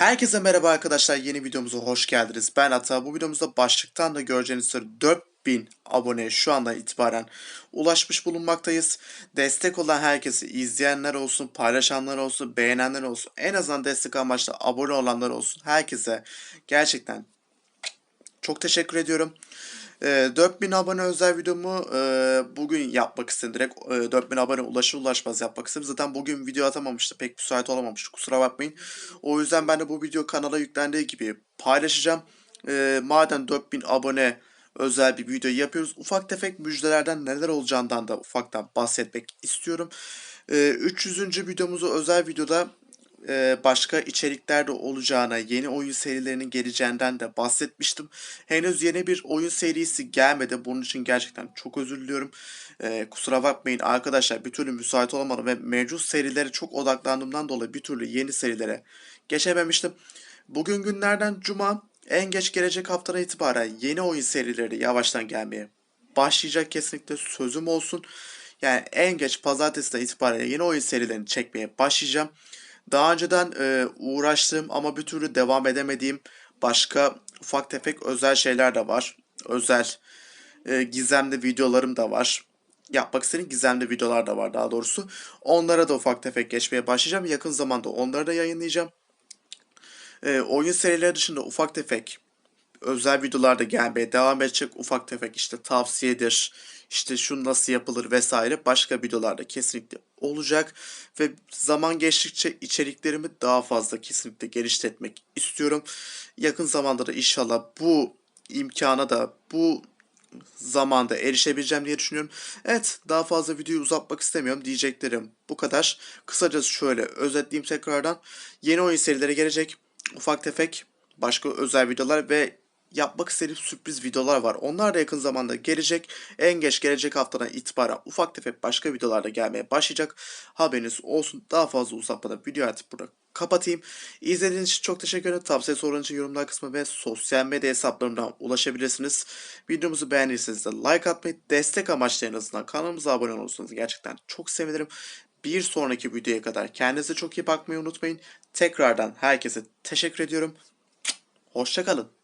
Herkese merhaba arkadaşlar. Yeni videomuza hoş geldiniz. Ben Ata. Bu videomuzda başlıktan da göreceğiniz üzere 4000 aboneye şu andan itibaren ulaşmış bulunmaktayız. Destek olan herkesi izleyenler olsun, paylaşanlar olsun, beğenenler olsun, en azından destek amaçlı abone olanlar olsun. Herkese gerçekten çok teşekkür ediyorum. E, 4000 abone özel videomu e, bugün yapmak istedim. Direkt e, 4000 abone ulaşır ulaşmaz yapmak istedim. Zaten bugün video atamamıştı. Pek müsait olamamıştı. Kusura bakmayın. O yüzden ben de bu video kanala yüklendiği gibi paylaşacağım. E, madem 4000 abone özel bir video yapıyoruz. Ufak tefek müjdelerden neler olacağından da ufaktan bahsetmek istiyorum. E, 300. videomuzu özel videoda e, başka içerikler de olacağına, yeni oyun serilerinin geleceğinden de bahsetmiştim. Henüz yeni bir oyun serisi gelmedi. Bunun için gerçekten çok özür diliyorum. E, kusura bakmayın arkadaşlar bir türlü müsait olamadım ve mevcut serilere çok odaklandığımdan dolayı bir türlü yeni serilere geçememiştim. Bugün günlerden cuma en geç gelecek haftadan itibaren yeni oyun serileri yavaştan gelmeye başlayacak kesinlikle sözüm olsun. Yani en geç pazartesiden itibaren yeni oyun serilerini çekmeye başlayacağım. Daha önceden e, uğraştığım ama bir türlü devam edemediğim başka ufak tefek özel şeyler de var. Özel e, gizemli videolarım da var. Yapmak istediğim gizemli videolar da var daha doğrusu. Onlara da ufak tefek geçmeye başlayacağım. Yakın zamanda onları da yayınlayacağım. E, oyun serileri dışında ufak tefek özel videolarda gelmeye devam edecek. Ufak tefek işte tavsiyedir, işte şu nasıl yapılır vesaire başka videolarda kesinlikle olacak. Ve zaman geçtikçe içeriklerimi daha fazla kesinlikle geliştirmek istiyorum. Yakın zamanda da inşallah bu imkana da bu zamanda erişebileceğim diye düşünüyorum. Evet daha fazla videoyu uzatmak istemiyorum diyeceklerim bu kadar. Kısacası şöyle özetleyeyim tekrardan. Yeni oyun serileri gelecek. Ufak tefek başka özel videolar ve yapmak istediğim sürpriz videolar var. Onlar da yakın zamanda gelecek. En geç gelecek haftadan itibaren ufak tefek başka videolar da gelmeye başlayacak. Haberiniz olsun. Daha fazla uzatmadan video artık burada kapatayım. İzlediğiniz için çok teşekkür ederim. Tavsiye sorularınız için yorumlar kısmı ve sosyal medya hesaplarımdan ulaşabilirsiniz. Videomuzu beğendiyseniz de like atmayı, destek amaçlı en azından kanalımıza abone olursanız gerçekten çok sevinirim. Bir sonraki videoya kadar kendinize çok iyi bakmayı unutmayın. Tekrardan herkese teşekkür ediyorum. Hoşçakalın.